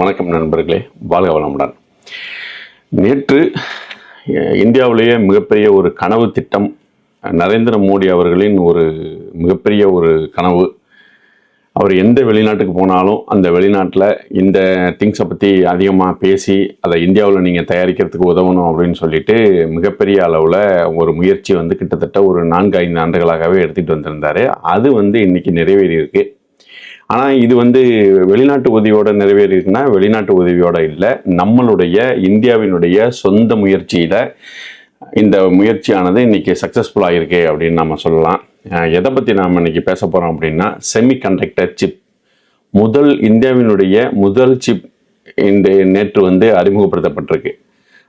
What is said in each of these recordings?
வணக்கம் நண்பர்களே வாழ்க வளமுடன். நேற்று இந்தியாவிலேயே மிகப்பெரிய ஒரு கனவு திட்டம் நரேந்திர மோடி அவர்களின் ஒரு மிகப்பெரிய ஒரு கனவு. அவர் எந்த வெளிநாட்டுக்கு போனாலும் அந்த வெளிநாட்டில் இந்த திங்ஸை பற்றி அதிகமாக பேசி அதை இந்தியாவில் நீங்கள் தயாரிக்கிறதுக்கு உதவணும் அப்படின்னு சொல்லிட்டு மிகப்பெரிய அளவில் ஒரு முயற்சி வந்து கிட்டத்தட்ட ஒரு நான்கு ஐந்து ஆண்டுகளாகவே எடுத்துகிட்டு வந்திருந்தார். அது வந்து இன்னைக்கு நிறைவேறியிருக்கு. ஆனால் இது வந்து வெளிநாட்டு உதவியோட நிறைவேறியிருக்குன்னா வெளிநாட்டு உதவியோட இல்லை. நம்மளுடைய இந்தியாவினுடைய சொந்த முயற்சியில் இந்த முயற்சியானது இன்றைக்கி சக்ஸஸ்ஃபுல் ஆகிருக்கு அப்படின்னு நம்ம சொல்லலாம். எதை பற்றி நாம் இன்றைக்கி பேச போகிறோம் அப்படின்னா செமி கண்டக்டர் சிப் முதல் இந்தியாவினுடைய முதல் சிப் இந்த நேற்று வந்து அறிமுகப்படுத்தப்பட்டிருக்கு.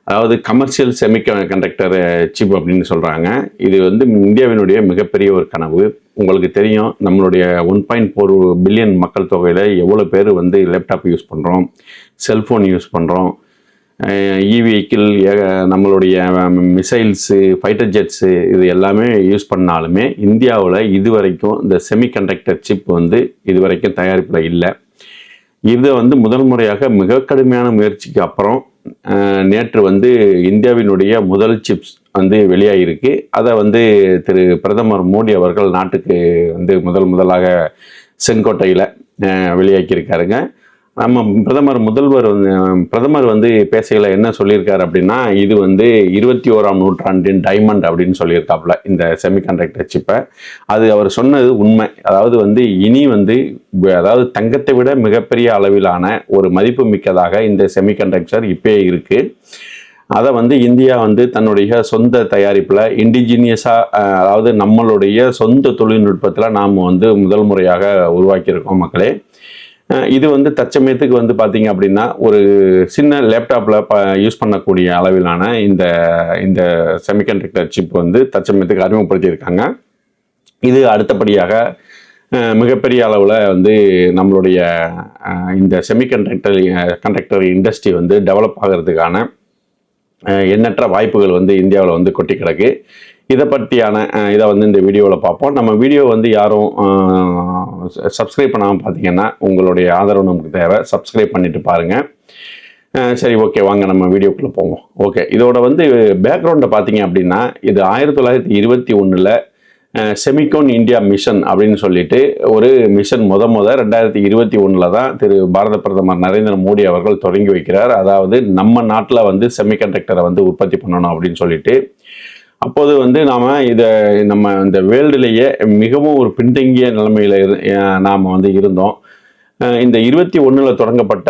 அதாவது கமர்ஷியல் செமி கண்டக்டர் சிப் அப்படின்னு சொல்கிறாங்க இது வந்து இந்தியாவினுடைய மிகப்பெரிய ஒரு கனவு. உங்களுக்கு தெரியும் நம்மளுடைய ஒன் பாயிண்ட் ஃபோர் பில்லியன் மக்கள் தொகையில் எவ்வளோ பேர் வந்து லேப்டாப் யூஸ் பண்ணுறோம் செல்ஃபோன் யூஸ் பண்ணுறோம் இ வெஹிக்கிள் நம்மளுடைய மிசைல்ஸு ஃபைட்டர் ஜெட்ஸு இது எல்லாமே யூஸ் பண்ணாலுமே இந்தியாவில் இதுவரைக்கும் இந்த செமிகண்டக்டர் சிப் வந்து இதுவரைக்கும் தயாரிப்பில் இல்லை. இதை வந்து முதல் முறையாக மிக கடுமையான முயற்சிக்கு அப்புறம் நேற்று வந்து இந்தியாவினுடைய முதல் சிப்ஸ் வந்து வெளியாகிருக்கு அதை வந்து திரு பிரதமர் மோடி அவர்கள் நாட்டுக்கு வந்து முதல் முதலாக செங்கோட்டையில் வெளியாக்கியிருக்காருங்க. நம்ம பிரதமர் முதல்வர் வந்து பிரதமர் வந்து பேசையில் என்ன சொல்லியிருக்காரு அப்படின்னா இது வந்து இருபத்தி ஓராம் நூற்றாண்டின் டைமண்ட் அப்படின்னு சொல்லியிருக்காப்புல இந்த செமிகண்டக்டர் சிப்பை. அது அவர் சொன்னது உண்மை. அதாவது வந்து இனி வந்து அதாவது தங்கத்தை விட மிகப்பெரிய அளவிலான ஒரு மதிப்பு மிக்கதாக இந்த செமிகண்டக்டர் இப்பயே இருக்குது அதை வந்து இந்தியா வந்து தன்னுடைய சொந்த தயாரிப்பில் இண்டிஜினியஸாக அதாவது நம்மளுடைய சொந்த தொழில்நுட்பத்தில் நாம் வந்து முதல் முறையாக உருவாக்கியிருக்கோம் மக்களே. இது வந்து தற்சமயத்துக்கு வந்து பார்த்தீங்க அப்படின்னா ஒரு சின்ன லேப்டாப்பில் ப யூஸ் பண்ணக்கூடிய அளவிலான இந்த இந்த செமிகண்டக்டர் சிப் வந்து தற்சமயத்துக்கு அறிமுகப்படுத்தியிருக்காங்க. இது அடுத்தபடியாக மிகப்பெரிய அளவில் வந்து நம்மளுடைய இந்த செமிகண்டக்டர் கண்டக்டர் இண்டஸ்ட்ரி வந்து டெவலப் ஆகிறதுக்கான எண்ணற்ற வாய்ப்புகள் வந்து இந்தியாவில் வந்து கொட்டி கிடக்கு. இதை பற்றியான இதை வந்து இந்த வீடியோவில் பார்ப்போம். நம்ம வீடியோ வந்து யாரும் சப்ஸ்கிரைப் பண்ணாமல் பார்த்தீங்கன்னா உங்களுடைய ஆதரவு நமக்கு தேவை. சப்ஸ்கிரைப் பண்ணிட்டு பாருங்கள் சரி ஓகே வாங்க நம்ம வீடியோக்குள்ளே போவோம். ஓகே இதோட வந்து பேக்ரவுண்டை பார்த்தீங்க அப்படின்னா இது ஆயிரத்தி தொள்ளாயிரத்தி இருபத்தி ஒன்றில் செமிகோன் இந்தியா மிஷன் அப்படின்னு சொல்லிட்டு ஒரு மிஷன் முத முத ரெண்டாயிரத்தி இருபத்தி ஒன்றில் தான் திரு பாரத பிரதமர் நரேந்திர மோடி அவர்கள் தொடங்கி வைக்கிறார். அதாவது நம்ம நாட்டில் வந்து செமிகண்டக்டரை வந்து உற்பத்தி பண்ணணும் அப்படின்னு சொல்லிட்டு. அப்போது வந்து நாம் இதை நம்ம இந்த வேர்ல்டுலேயே மிகவும் ஒரு பின்தங்கிய நிலைமையில் இரு நாம் வந்து இருந்தோம். இந்த இருபத்தி ஒன்றில் தொடங்கப்பட்ட